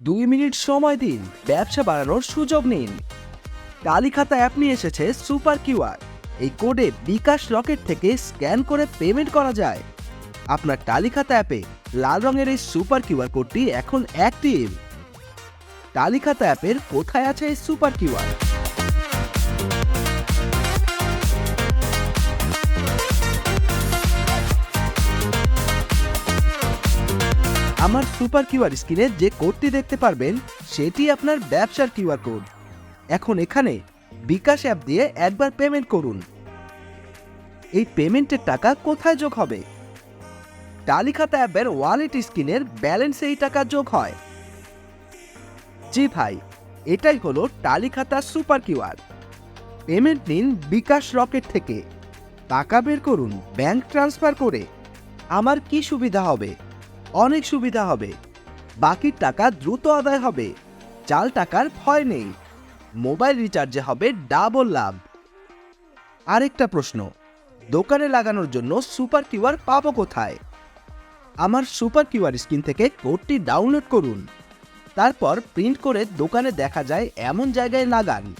দুই মিনিট সময় দিন, ব্যবসা বাড়ানোর সুযোগ নিন। কালীখাতা অ্যাপ নিয়ে এসেছে সুপার কিউআর। এই কোডে বিকাশ রকেট থেকে স্ক্যান করে পেমেন্ট করা যায়। আপনার টালিখাতা অ্যাপে লাল রঙের এই সুপার কিউআর কোডটি এখন অ্যাক্টিভ। টালিখাতা অ্যাপের কোথায় আছে এই সুপার কিউআর? আমার সুপার কিউআর স্ক্রিনে যে কোডটি দেখতে পারবেন, সেটি আপনার ব্যবসার কিউআর কোড। এখন এখানে বিকাশ অ্যাপ দিয়ে একবার পেমেন্ট করুন। এই পেমেন্টের টাকা কোথায় যোগ হবে? টালিখাতা অ্যাপের ওয়ালেট স্ক্রিনের ব্যালেন্সে এই টাকা যোগ হয়। জি ভাই, এটাই হলো টালিখাতা সুপার কিউআর। পেমেন্ট নিন বিকাশ রকেট থেকে। টাকা বের করুন ব্যাংক ট্রান্সফার করে। আমার কি সুবিধা হবে? অনেক সুবিধা হবে। বাকির টাকা দ্রুত আদায় হবে। চাল টাকার ভয় নেই। মোবাইল রিচার্জে হবে ডাবল লাভ। আরেকটা প্রশ্ন, দোকানে লাগানোর জন্য সুপার কিউআর পাবো কোথায়? আমার সুপার কিউআর স্ক্রিন থেকে কোডটি ডাউনলোড করুন। তারপর প্রিন্ট করে দোকানে দেখা যায় এমন জায়গায় লাগান।